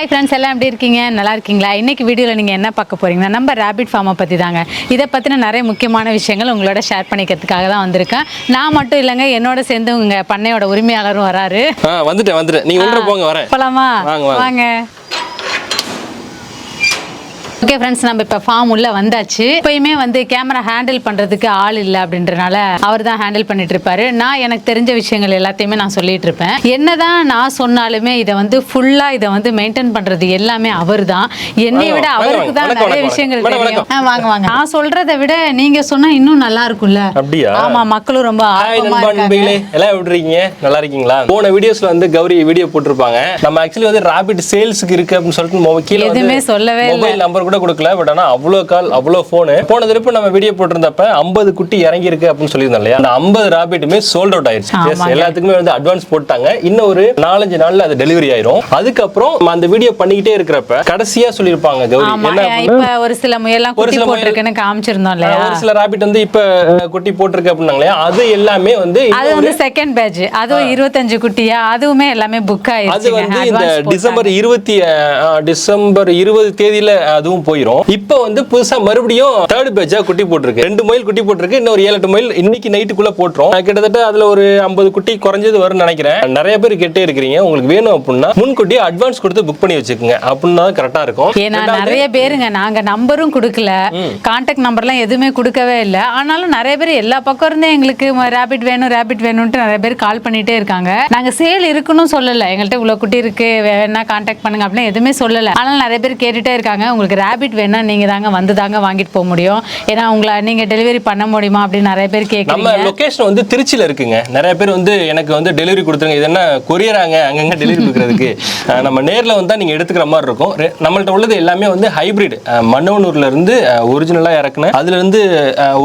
Hi friends எல்லாம் எப்படி இருக்கீங்க? நல்லா இருக்கீங்களா? இன்னைக்கு வீடியோவில் நீங்கள் என்ன பார்க்க போறீங்கன்னா நம்ம ரேபிட் ஃபார்மை பற்றி தாங்க இதை பற்றின நிறைய முக்கியமான விஷயங்கள் உங்களோட ஷேர் பண்ணிக்கிறதுக்காக தான் வந்திருக்கேன். நான் மட்டும் இல்லைங்க என்னோட சேர்ந்து உங்கள் பண்ணையோட உரிமையாளரும் வராரு. வந்துட்டேன் வந்துட்டேன். நீங்க உள்ள போங்க வரேன். வாங்க. வாங்க. ஓகே ஃப்ரெண்ட்ஸ் நம்ம இப்போ ஃபார்ம் உள்ள வந்தாச்சு. எப்பயுமே வந்து கேமரா ஹேண்டில் பண்ணுறதுக்கு ஆள் இல்லை அப்படின்றனால அவர் தான் ஹேண்டில் பண்ணிட்டு இருப்பாரு நான் எனக்கு தெரிஞ்ச விஷயங்கள் எல்லாத்தையுமே நான் சொல்லிட்டு இருப்பேன் என்னதான் நான் சொன்னாலுமே இதை வந்து ஃபுல்லாக இதை வந்து மெயின்டைன் பண்ணுறது எல்லாமே அவர் தான் என்னை விட அவருக்கு தான் நிறைய விஷயங்கள் தெரியும். வாங்க வாங்க. நான் சொல்றதை விட நீங்க சொன்னா இன்னும் நல்லா இருக்கும்ல? ஆமா மக்களும் ரொம்ப ஆர்வமா இருக்காங்க. எல்லாம் எப்படி நல்லா இருக்கீங்களா? போன வீடியோஸ்ல வந்து கௌரி வீடியோ போட்டிருப்பாங்க. நம்ம ஆக்சுவலி வந்து ராபிட் சேல்ஸ்க்கு இருக்கு அப்படின்னு சொல்லிட்டு கீழே எதுவுமே சொல்லவே இல்ல. நம்பர் கூட கொடுக்கல பட் ஆனா அவ்வளோ கால் அவ்வளோ ஃபோனு போன திருப்பி நம்ம வீடியோ போட்டிருந்தப்ப 50 குட்டி இறங்கி இருக்கு அப்படின்னு சொல்லியிருந்தோம் இல்லையா? அந்த 50 ராபிட்டுமே சோல்ட் அவுட் ஆமாங்க. எல்லாத்துக்குமே வந்து அட்வான்ஸ் போட்டாங்க. இன்னும் ஒரு நாலஞ்சு நாள்ல அது டெலிவரி ஆயிரும். அதுக்கப்புறம் அந்த வீடியோ பண்ணிக்கிட்டே இருக்கிறப்ப கடைசியா சொல்லியிருப்பாங்க கௌரி. என்ன ஒரு சில முயல்லாம் ஒரு குட்டி போட்டிருக்குன்னு காமிச்சிருந்தோம் இல்லையா? ஒரு சில ராபிட் வந்து இப்ப குட்டி போட்டிருக்கு அப்படின்னாங்க அது எல்லாமே வந்து அது வந்து செகண்ட் பேட்ச் அதுவும் இருபத்தஞ்சு குட்டியா? அதுவுமே எல்லாமே புக் அது ஆயிருச்சு வந்து இந்த டிசம்பர் இருபத்தி டிசம்பர் இருபது தேதியில அதுவும் போயிரும் இப்போ வந்து புதுசா மறுபடியும் தேர்ட் பேட்சா குட்டி போட்டிருக்கு. ரெண்டு மைல் குட்டி போட்டிருக்கு இன்னும் ஒரு ஏழு எட்டு மைல் இன்னைக்கு நைட்டுக்குள்ள போட்டுரும். கிட்டத்தட்ட அதுல ஒரு ஐம்பது குட்டி குறைஞ்சது வரும்னு நினைக்கிறேன். நிறைய பேர் கேட்டே இருக்கிறீங்க உங்களுக்கு வேணும் அப்படின்னா முன்கூட்டியே அட்வான்ஸ் கொடுத்து புக் பண்ணி வச்சுக்கோங்க. அப்படின்னா கரெக்டா இருக்கும். ஏன்னா நிறைய பேருங்க நாங்க நம்பரும் கொடுக்கல. கான்டாக்ட் நம்பர்லாம் எதுவுமே கொடுக்கவே இல்லை. ஆனாலும் நிறைய பேர் எல்லா பக்கம் இருந்தே எங்களுக்கு ரேபிட் வேணும் ரேபிட் வேணும்ட்டு நிறைய பேர் கால் பண்ணிட்டே இருக்காங்க. நாங்க சேல் இருக்குன்னு சொல்லல. எங்கள்கிட்ட இவ்வளவு குட்டி இருக்கு வேணா கான்டாக்ட் பண்ணுங்க அப்படின்னு எதுவுமே சொல்லல. ஆனால் நிறைய பேர் கேட்டுட்டே இருக்காங்க. உங்களுக்கு ரேபிட் வேணா நீங்க தாங்க வந்து தாங்க வாங்கிட்டு போக முடியும். ஏன்னா உங்களை நீங்க டெலிவரி பண்ண முடியுமா அப்படின்னு நிறைய பேர் நம்ம கேட்குறீங்க லொகேஷன் வந்து திருச்சியில இருக்குங்க. நிறைய பேர் வந்து எனக்கு வந்து டெலிவரி கொடுத்துருங்க. இது என்ன கொரியராங்க? அங்கங்க டெலிவரி கொடுக்கறதுக்கு. நம்ம நேர்ல வந்தா நீங்க எடுத்துக்கிற மாதிரி இருக்கும். நம்மள்ட்ட உள்ளது எல்லாமே வந்து ஹைபிரிட் மன்னவனூர்ல இருந்து ஒரிஜினலா இறக்குன. அதுல இருந்து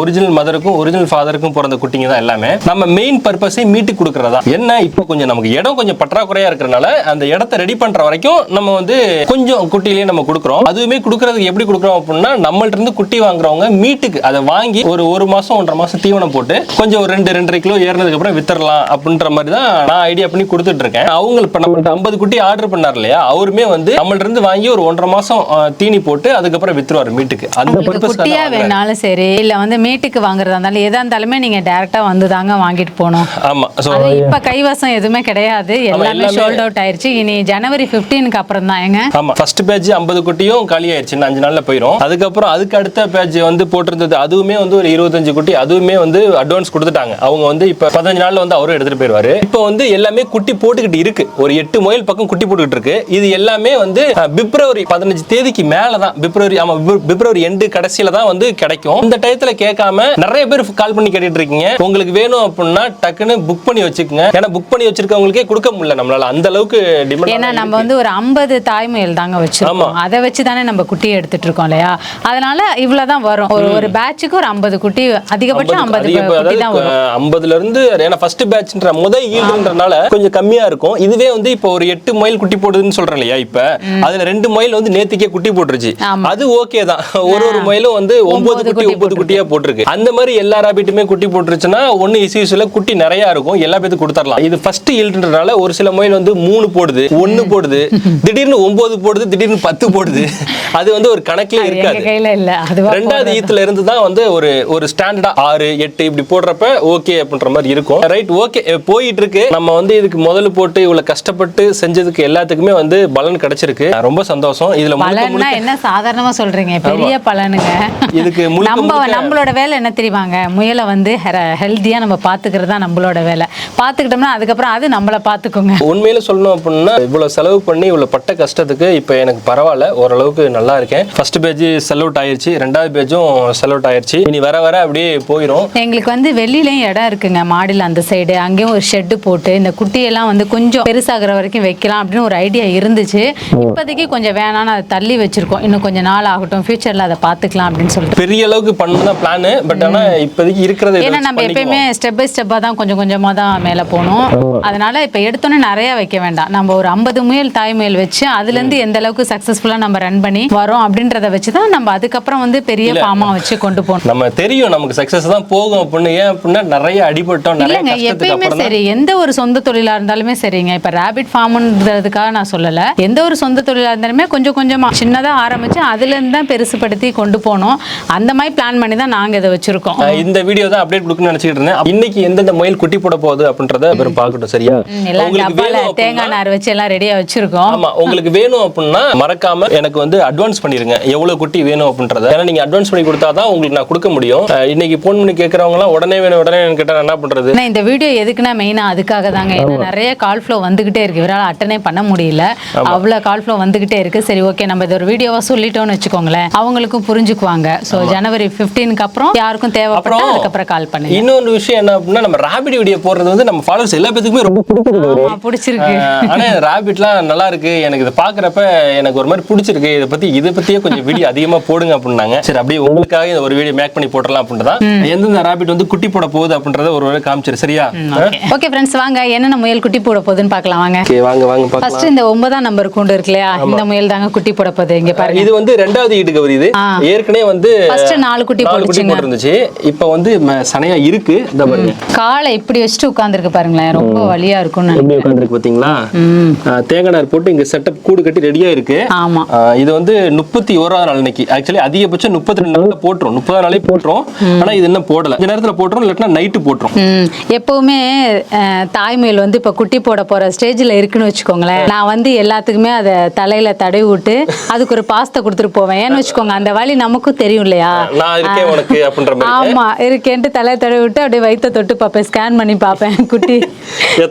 ஒரிஜினல் மதருக்கும் ஒரிஜினல் ஃபாதருக்கும் பிறந்த குட்டிங்க தான் எல்லாமே. நம்ம மெயின் பர்பஸே மீட்டுக்கு கொடுக்கறதா. என்ன இப்போ கொஞ்சம் நமக்கு இடம் கொஞ்சம் பற்றாக்குறையா இருக்கிறனால அந்த இடத்த ரெடி பண்ற வரைக்கும் நம்ம வந்து கொஞ்சம் குட்டிலேயே நம்ம கொடுக்குறோம். அதுவுமே கொடுக்கறதுக்கு எப்படி கொடுக்குறோம் அப்படின்னா நம்மள்ட்ட இருந்து குட்டி வாங்குறவங்க மீட்டுக்கு அதை வாங்கி ஒரு ஒரு மாசம் ஒன்றரை மாசம் தீவனம் போட்டு கொஞ்சம் ஒரு ரெண்டு ரெண்டரை கிலோ ஏறினதுக்கு அப்புறம் வித்தரலாம் அப்படின்ற மாதிரி தான் நான் ஐடியா பண்ணி கொடுத்துட்டு இருக்கேன். அவங்க இப்போ நம்மள்ட்ட ஐம்பது குட்டி ஆர்டர் பண்ணார் இல்லையா? அவருமே வந்து நம்மள்ட்ட இருந்து வாங்கி ஒரு ஒன்றரை மாசம் அஹ், தீனி போட்டு அதுக்கப்புறம் வித்துருவாரு மீட்டுக்கு. அந்த உங்களுக்கு பர்பஸ் குட்டியா வேணாலும் சரி இல்ல வந்து மீட்டுக்கு வாங்குறதா இருந்தாலும் எதா இருந்தாலுமே நீங்க டைரக்டா வந்து தாங்க வாங்கிட்டு போகணும். ஆமா ஸோ இப்ப கைவசம் எதுவுமே கிடையாது. எல்லாமே ஷோல்ட் அவுட் ஆயிருச்சு. இனி ஜனவரி 15க்கு அப்புறம் தான் ஏங்க ஆமா ஃபர்ஸ்ட் பேட்ச் ஐம்பது குட்டியும் காலி ஆயிடுச்சு இன்னும் அஞ்சு நாள்ல போயிடும் அதுக்கப்புறம் அதுக்கு அடுத்த பேட்ச் வந்து போட்டிருந்தது அதுவுமே வந்து ஒரு இருபத்தஞ்சு குட்டி அதுவுமே வந்து அட்வான்ஸ் கொடுத்துட்டாங்க. அவங்க வந்து இப்ப பதினஞ்சு நாள்ல வந்து அவரும் எடுத்துட்டு போயிருவாரு இப்போ வந்து எல்லாமே குட்டி போட்டுக்கிட்டு இருக்கு. ஒரு எட்டு முயல் பக்கம் குட்டி போட்டுக்கிட்டு இருக்கு. இது எல்லாமே வந்து பிப்ரவரி பதினஞ்சு தேதிக்கு மேல தான் பிப்ரவரி ஆமா பிப்ர- பிப்ரவரி எண்டு கடைசியில தான் வந்து கிடைக்கும். இந்த டயத்துல கேட்காம நிறைய பேர் கால் பண்ணி கேட்டுட்டு இருக்கீங்க. உங்களுக்கு வேணும் அப்படின்னா டக்குன்னு புக் பண்ணி வச்சுக்கோங்க. ஏன்னா புக் பண்ணி வச்சிருக்கவங்களுக்கே கொடுக்க முடியல நம்மளால. அந்த அளவுக்கு ஏன்னா நம்ம வந்து ஒரு ஐம்பது தாய்முயல் தாங்க வச்சிருக்கோம். அதை வச்சு தானே நம்ம குட்டியை எடுத்துட்டு இருக்கோம் இல்லையா? அதனால இவ்வளவுதான் வரும். ஒரு ஒரு பேட்சுக்கு ஒரு ஐம்பது குட்டி அதிகபட்சம் ஐம்பது குட்டி தான் வரும். ஐம்பதுல இருந்து ஏன்னா ஃபர்ஸ்ட் பேட்ச்ன்ற முதல் ஈல்டுன்றனால கொஞ்சம் கம்மியா இருக்கும். இதுவே வந்து இப்போ ஒரு எட்டு மைல் குட்டி போடுதுன்னு சொல்றேன் இல்லையா இப்ப? அதுல ரெண்டு மைல் வந்து நேத்திக்கே குட்டி போட்டுருச்சு. அது ஓகே தான். ஒரு ஒரு மைலும் வந்து ஒன்பது குட்டி ஒன்பது குட்டியா போட்டிருக்கு. அந்த மாதிரி எல்லா ராபிட்டுமே குட்டி போட்டுருச்சுன்னா ஒன்னு இசியூஸ்ல குட்டி நிறைய இருக்கும். எல்லா பேத்துக்கும் கொடுத்துடலாம். இது ஃபர்ஸ்ட் ஈல்டுன்றனால ஒரு சில மைல் வந்து மூணு போடுது ஒன்னு போடுது. திடீர்னு ஒன்பது போடுது திடீர்னு பத்து போடுது. அது வந்து ஒரு கணக்கிலே இருக்காது. ரெண்டாவது ஈத்துல இருந்து தான் வந்து ஒரு ஒரு ஸ்டாண்டர்டா ஆறு எட்டு இப்படி போடுறப்ப ஓகே அப்படின்ற மாதிரி இருக்கும். ரைட் ஓகே போயிட்டு இருக்கு. நம்ம வந்து இதுக்கு முதல்ல போட்டு இவ்வளவு கஷ்டப்பட்டு செஞ்சதுக்கு எல்லாத்துக்குமே வந்து பலன் கிடைச்சிருக்கு. ரொம்ப சந்தோஷம். இதுல பலன்னா என்ன சாதாரணமா சொல்றீங்க? பெரிய பலனுங்க. இதுக்கு நம்ம நம்மளோட வேலை என்ன தெரியுமாங்க? முயலை வந்து ஹெல்த்தியா நம்ம பாத்துக்கிறது தான் நம்மளோட வேலை. பாத்துக்கிட்டோம்னா அதுக்கப்புறம் அது நம்மள பாத்துக்குங்க. உண்மையில சொல்லணும் அப்படின்னா இவ்வளவு செலவு பண்ணி இவ்வளவு பட்ட கஷ்டத்துக்கு இப்போ எனக்கு பரவாயில்ல. ஓரளவுக்கு நல்லா இருக்கேன். ஃபர்ஸ்ட் பேஜ் செல் அவுட் ஆயிருச்சு ரெண்டாவது பேஜும் செல் அவுட் ஆயிருச்சு. இனி வர வர அப்படியே போயிடும் எங்களுக்கு வந்து வெளியிலயும் இடம் இருக்குங்க மாடியில் அந்த சைடு அங்கேயும் ஒரு ஷெட்டு போட்டு இந்த குட்டியெல்லாம் வந்து கொஞ்சம் பெருசாகிற வரைக்கும் வைக்கலாம் அப்படின்னு ஒரு ஐடியா இருந்துச்சு. இப்போதைக்கு கொஞ்சம் வேணாம்னு அதை தள்ளி வச்சிருக்கோம். இன்னும் கொஞ்சம் நாள் ஆகட்டும் ஃபியூச்சரில் அதை பார்த்துக்கலாம் அப்படின்னு சொல்லிட்டு. பெரிய அளவுக்கு பண்ணணும் தான் பிளான் பட் ஆனா இப்போதைக்கு இருக்கிறத ஏன்னா நம்ம. எப்பயுமே ஸ்டெப் பை ஸ்டெப்பாக தான் கொஞ்சம் கொஞ்சமாக தான் மேலே போகணும். அதனால இப்போ எடுத்தோன்னே நிறைய வைக்க வேண்டாம். நம்ம ஒரு ஐம்பது முயல் தாய் முயல் வச்சு அதுலேருந்து எந்த அளவுக்கு சக்ஸஸ்ஃபுல்லாக நம்ம ரன் பண்ணி வரோம் வரும் அப்படின்றத வச்சு தான் நம்ம அதுக்கப்புறம் வந்து பெரிய ஃபார்மா வச்சு கொண்டு போகணும். நம்ம தெரியும் நமக்கு சக்சஸ் தான் போகும் அப்படின்னு. ஏன் அப்படின்னா நிறைய அடிபட்டோம் இல்லைங்க எப்பயுமே சரி எந்த ஒரு சொந்த தொழிலா இருந்தாலுமே சரிங்க. இப்ப ரேபிட் ஃபார்ம்ன்றதுக்காக நான் சொல்லல. எந்த ஒரு சொந்த தொழிலா இருந்தாலுமே கொஞ்சம் கொஞ்சமா சின்னதா ஆரம்பிச்சு அதுல இருந்து தான் பெருசுபடுத்தி கொண்டு போனோம் அந்த மாதிரி பிளான் பண்ணி தான் நாங்க இதை வச்சிருக்கோம். இந்த வீடியோ தான் அப்டேட் கொடுக்கணும்னு நினைச்சிட்டு இருந்தேன். இன்னைக்கு எந்தெந்த முயல் குட்டி போட போகுது அப்படின்றத அப்புறம் பார்க்கட்டும் சரியா? எல்லாம் தேங்காய் நார் வச்சு எல்லாம் ரெடியா வச்சிருக்கோம். ஆமா உங்களுக்கு வேணும் அப்படின்னா மறக்காம எனக்கு வந்து அட்வான்ஸ் பண்ணிருங்க. எவ்வளவு குட்டி வேணும் அப்படின்றத. ஏன்னா நீங்க அட்வான்ஸ் பண்ணி கொடுத்தாதான் உங்களுக்கு நான் கொடுக்க முடியும். இன்னைக்கு போன் பண்ணி கேட்கறவங்க எல்லாம் உடனே வேணும் உடனே வேணும் கேட்டா நான் என்ன பண்றது? இந்த வீடியோ எதுக்குன்னா மெயினா அதுக்காக தாங்க. ஏன்னா நிறைய கால் ஃப்ளோ வந்துகிட்டே இருக்கு. இவரால் அட்டனே பண்ண முடியல. அவ்வளவு கால் ஃப்ளோ வந்துகிட்டே இருக்கு. சரி ஓகே நம்ம இது ஒரு வீடியோவா சொல்லிட்டோம்னு வச்சுக்கோங்களேன். அவங்களுக்கும் புரிஞ்சுக்குவாங்க. சோ ஜனவரி 15க்கு அப்புறம் யாருக்கும் தேவைப்பட்டா அப்புறம் அதுக்கப்புறம் கால் பண்ணுங்க. இன்னொரு விஷயம் என்ன அப்படின்னா நம்ம ராபிட் வீடியோ போடுறது வந்து நம்ம ஃபாலோவர்ஸ் எல்லா பேத்துக்குமே ரொம்ப பிடிச்சிருக்கு ஆஹ் ஆனா ராபிட்லாம் நல்லா இருக்கு. எனக்கு இதை பாக்குறப்ப எனக்கு ஒரு மாதிரி பிடிச்சிருக்கு. இதை பத்தி இதை பத்தியே கொஞ்சம் வீடியோ அதிகமா போடுங்க அப்படின்னாங்க. சரி அப்படியே உங்களுக்காக இந்த ஒரு வீடியோ மேக் பண்ணி போட்டுடலாம் அப்படின்றதான் எந்தெந்த ராபிட் வந்து குட்டி போட போகுது அப்படின்றத ஒரு வேளை காமிச்சிரு சரியா? ஓகே ஃப்ரெண்ட்ஸ் வாங்க. என்னென்ன முயல் குட்டி போட போகுதுன்னு பார்க்கலாம் வாங்க. ஓகே வாங்க வாங்க பார்க்கலாம். ஃபர்ஸ்ட் இந்த ஒன்பதாம் நம்பர் கூண்டு இருக்கு இல்லையா? இந்த முயல் தாங்க குட்டி போட போகுது இங்க பாருங்க. இது வந்து ரெண்டாவது ஈடு கவர் இது. ஏற்கனவே வந்து ஃபர்ஸ்ட் நாலு குட்டி போட்டுச்சுங்க. போட்டுருந்துச்சு. இப்போ வந்து சனையா இருக்கு. இந்த பாருங்க. காலை இப்படி வச்சுட்டு உட்கார்ந்துருக்கு பாருங்களேன். ரொம்ப வலியா இருக்கும்னு நினைக்கிறேன். எப்படி உட்காந்துருக்கு பாத்தீங்களா தேங்காய் நார் போட்டு இங்க செட்டப் கூடு கட்டி ரெடியா இருக்கு. ஆமா. இது வந்து முப்பத்தி ஓராவது நாள் இன்னைக்கு. ஆக்சுவலி அதிகபட்சம் முப்பத்தி ரெண்டு நாள்ல போட்டுரும். முப்பதாம் நாளே போட்டுரும். ஆனா இது இன்னும் போடல. இந்த நேரத்துல போட்டுரும் இல்லாட்டினா நைட்டு போட்டுரும். எப்பவுமே தாய்மயில் வந்து இப்போ குட்டி போட போற ஸ்டேஜில் இருக்குன்னு வச்சுக்கோங்களேன். நான் வந்து எல்லாத்துக்குமே அதை தலையில தடவி விட்டு அதுக்கு ஒரு பாஸ்தை கொடுத்துட்டு போவேன். ஏன்னு வச்சுக்கோங்க அந்த வலி நமக்கும் தெரியும் இல்லையா? ஆமா இருக்கேன்ட்டு தலையை தடவி விட்டு அப்படியே வயித்தை தொட்டு பார்ப்பேன். ஸ்கேன் பண்ணி பார்ப்பேன். குட்டி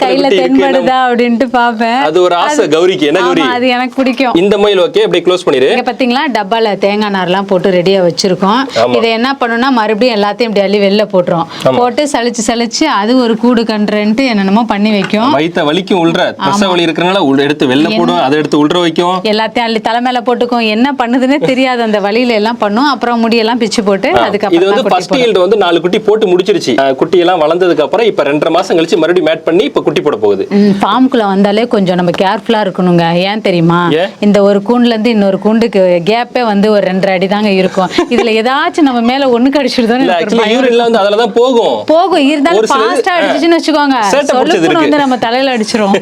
கையில தென்படுதா அப்படின்ட்டு பார்ப்பேன். அது ஒரு ஆசை கௌரிக்கு. என்ன கௌரி? அது எனக்கு பிடிக்கும். இந்த மயில் ஓகே அப்படியே க்ளோஸ் பண்ணிரு. இங்க பாத்தீங்களா? டப்பால தேங்காய் நார்லாம் போட்டு ரெடியா வச்சிருக்கோம். இதை என்ன பண்ணணும்னா மறுபடியும் எல்லாத்தையும் இப்படி அள்ளி வெளில போட்டுரும். போட்டு சலிச்சு சலிச்சு அது ஒரு கூடு கன்றுன்ட்டு என்னென்னமோ பண்ணி வைக்கும். வயித்த வலிக்கும் உள்ற பிரசவ வலி இருக்கறனால உள்ள எடுத்து வெளில போடும் அதை எடுத்து உள்ற வைக்கும். எல்லாத்தையும் அள்ளி தலை மேல போட்டுக்கும். என்ன பண்ணுதுன்னே தெரியாது. அந்த வழியில எல்லாம் பண்ணும். அப்புறம் முடியெல்லாம் பிச்சு போட்டு இது அதுக்கப்புறம் வந்து ஃபர்ஸ்ட் ஈல்டு வந்து நாலு குட்டி போட்டு முடிச்சிருச்சு. குட்டி எல்லாம் வளர்ந்ததுக்கு அப்புறம் இப்ப ரெண்டரை மாசம் கழிச்சு மறுபடியும் மேட் பண்ணி இப்ப குட்டி போட போகுது. ஃபார்முக்குள்ள வந்தாலே கொஞ்சம் நம்ம கேர்ஃபுல்லா இருக்கணுங்க. ஏன் தெரியுமா? இந்த ஒரு கூண்டுல இருந்து இன்னொரு கூண்டுக்கு கேப்பே வந்து ஒரு ரெண்டரை அடி தாங்க இருக்கும். இதுல ஏதாச்சும் நம்ம மேல ஒண்ணு ஆக்சுவலி யூரின்ல வந்து அதுல தான் போகும். போகும். இருந்தாலும் ஃபாஸ்டா அடிச்சுன்னு வச்சுக்கோங்க. சொல்லுக்குன்னு. வந்து நம்ம தலையில அடிச்சிரும்.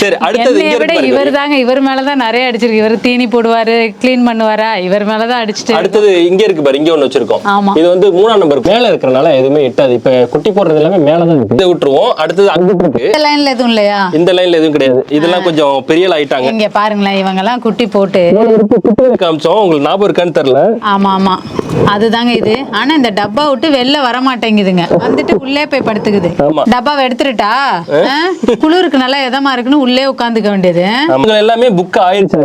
சரி, அடுத்தது இங்க விட இவர் தாங்க இவர் மேலதான் நிறைய அடிச்சிருக்கு. இவர் தீனி போடுவாரு க்ளீன் பண்ணுவாரா? இவர் மேலதான் அடிச்சிட்டு அடுத்தது இங்க இருக்கு பாரு இங்க ஒண்ணு வச்சிருக்கோம். ஆமா. இது வந்து மூணாம் நம்பர் மேல இருக்கறனால எதுவுமே எட்டாது. இப்ப குட்டி போடுறது எல்லாமே மேல தான் இருக்கு. இதை விட்டுருவோம். அடுத்தது அங்கிட்டு இருக்கு. இந்த லைன்ல எதுவும் இல்லையா? இந்த லைன்ல எதுவும் கிடையாது. இதெல்லாம் கொஞ்சம் பெரிய ஆயிட்டாங்க இங்க பாருங்களேன் இவங்க எல்லாம் குட்டி போட்டு. காமிச்சோம். உங்களுக்கு ஞாபகம் இருக்கான்னு தெரியல. ஆமா ஆமா. அதுதாங்க இது. ஆனா இந்த டப்பா விட்டு வெளில வர மாட்டேங்குதுங்க வந்துட்டு உள்ளே போய் படுத்துக்குது. ஆமா. டப்பாவை எடுத்துட்டா குளிருக்கு நல்லா இதமா இருக்குன்னு உள்ளே உட்காந்துக்க வேண்டியது. அவங்க எல்லாமே புக் ஆயிருச்சு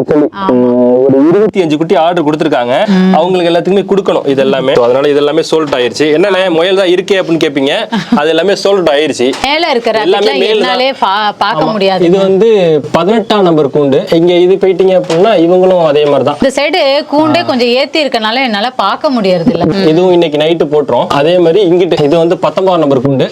ஒரு இருபத்தி அஞ்சு குட்டி ஆர்டர் கொடுத்துருக்காங்க. அவங்களுக்கு எல்லாத்துக்குமே கொடுக்கணும் இது எல்லாமே So, அதனால இது எல்லாமே சோல்ட் ஆயிருச்சு. என்ன முயல் தான் இருக்கே அப்படின்னு கேட்பீங்க அது எல்லாமே சோல்ட் ஆயிருச்சு. மேல இருக்கிற எல்லாமே rabbit-லாம் மேல தான். என்னாலே பா- பார்க்க முடியாது. இது வந்து பதினெட்டாம் நம்பர் கூண்டு இங்க இது போயிட்டீங்க அப்படின்னா இவங்களும் அதே மாதிரி தான். இந்த சைடு கூண்டே கொஞ்சம் ஏத்தி இருக்கனால என்னால பார்க்க முடியறது இல்ல இதுவும் இன்னைக்கு நைட்டு போட்டுரும். அதே மாதிரி இங்கிட்டு இது வந்து பத்தொன்பதாம் நம்பர் கூண்டு.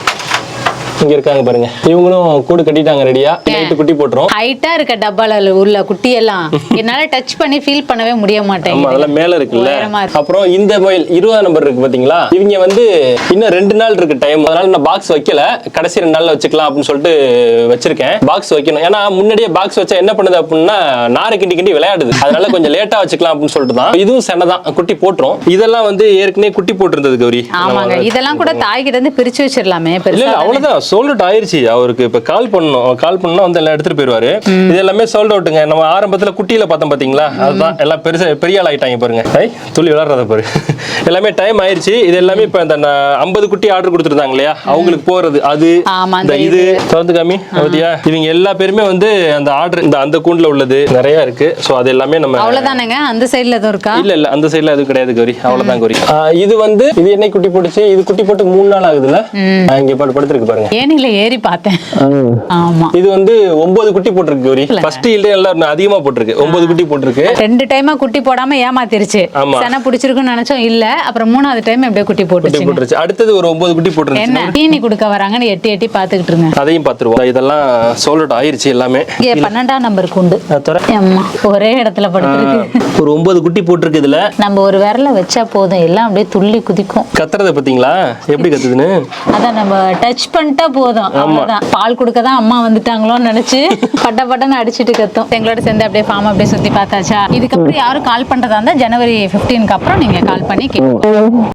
இங்க இருக்காங்க பாருங்க. இவங்களும் கூடு கட்டிட்டாங்க ரெடியா நைட்டு குட்டி போட்டுரும். ஹைட்டா இருக்க டப்பால உள்ள குட்டி எல்லாம் என்னால டச் பண்ணி ஃபீல் பண்ணவே முடிய ஆமா மாட்டேங்குது அதெல்லாம் மேல இருக்குல்ல. அப்புறம் இந்த மொபைல் இருபதாம் நம்பர் இருக்கு பாத்தீங்களா? இவங்க வந்து இன்னும் ரெண்டு நாள் இருக்கு டைம் அதனால நான் பாக்ஸ் வைக்கல. கடைசி ரெண்டு நாள்ல வச்சுக்கலாம் அப்படின்னு சொல்லிட்டு வச்சிருக்கேன். பாக்ஸ் வைக்கணும். ஏன்னா முன்னாடியே பாக்ஸ் வச்சா என்ன பண்ணுது அப்படின்னா நாரை கிண்டி கிண்டி விளையாடுது. அதனால கொஞ்சம் லேட்டா வச்சுக்கலாம் அப்படின்னு சொல்லிட்டு தான். இதுவும் சென்னை தான். குட்டி போட்டுரும். இதெல்லாம் வந்து ஏற்கனவே குட்டி போட்டிருந்தது கௌரி. ஆமாங்க. இதெல்லாம் கூட தாய்கிட்ட இருந்து பிரிச்சு வச்சிடலாமே இல்ல பெருசா இல்ல அவ்வளவுதான். சோல்ட் ஆயிருச்சு. அவருக்கு இப்ப கால் பண்ணணும் கால் பண்ணா வந்து எல்லாம் எடுத்துட்டு போயிருவாரு. இது எல்லாமே சோல்ட் அவுட்டுங்க நம்ம ஆரம்பத்துல குட்டியில பார்த்தோம் பாத்தீங்களா? அதுதான். எல்லாம் பெருசா பெரிய ஆள் ஆயிட்டாங்க பாருங்க. ஐ துள்ளி விளாடுறத பாரு. எல்லாமே டைம் ஆயிருச்சு. இது எல்லாமே இப்ப இந்த ஐம்பது குட்டி ஆர்டர் கொடுத்துருந்தாங்க இல்லையா? அவங்களுக்கு போறது. அது இந்த இது. திறந்து காமி. பாத்தியா? இவங்க எல்லா பேருமே வந்து அந்த ஆர்டர் இந்த அந்த கூண்டுல உள்ளது நிறைய இருக்கு. சோ அது எல்லாமே நம்ம அவ்வளவுதானேங்க? அந்த சைடுல எதுவும் இருக்கா? இல்ல இல்ல. அந்த சைடுல எதுவும் கிடையாது கௌரி. அவ்வளவுதான் கௌரி. இது வந்து இது என்ன குட்டி போட்டுச்சு இது குட்டி போட்டு மூணு நாள் ஆகுதுல்ல? இங்க பாட்டு படுத்துருக்கு பாருங்க. ஏனில ஏறி பார்த்தேன். ஆமா. இது வந்து ஒன்பது குட்டி போட்டிருக்கு கௌரி. ஃபர்ஸ்ட் ஈல்டே எல்லாம் அதிகமா போட்டிருக்கு. ஒன்பது குட்டி போட்டிருக்கு. ரெண்டு டைமா குட்டி போடாம ஏமாத்திருச்சு. சென பிடிச்சிருக்குன்னு நினைச்சோம். இல்ல அப்புறம் மூணாவது டைம் எப்படியோ குட்டி போட்டுச்சு போட்டுருச்சு. அடுத்தது ஒரு ஒன்பது குட்டி போட்டுருச்சு என்ன தீனி கொடுக்க வராங்கன்னு எட்டி எட்டி பாத்துக்கிட்டு இருங்க அதையும் பார்த்துருவோம். இதெல்லாம் சோல்ட் ஆயிருச்சு எல்லாமே. இங்க பன்னெண்டாம் நம்பர் குண்டு. அது தவிர அம்மா ஒரே இடத்துல படுத்துருக்கு. ஒரு ஒன்பது குட்டி போட்டிருக்கு இதுல. நம்ம ஒரு விரல வச்சா போதும். எல்லாம் அப்படியே துள்ளி குதிக்கும். கத்துறத பாத்தீங்களா? எப்படி கத்துதுன்னு? அதான் நம்ம டச் பண்ணிட்டா போதும். அவ்வளவுதான். பால் கொடுக்க தான் அம்மா வந்துட்டாங்களோன்னு நினைச்சு பட்ட பட்டன்னு அடிச்சிட்டு கத்தும். எங்களோட சேர்ந்து அப்படியே ஃபார்ம் அப்படியே சுத்தி பார்த்தாச்சா? இதுக்கப்புறம் யாரும் கால் பண்றதா இருந்தா ஜனவரி 15 க்கு அப்புறம் நீங்க கால் பண்ணி கேட்கலாம்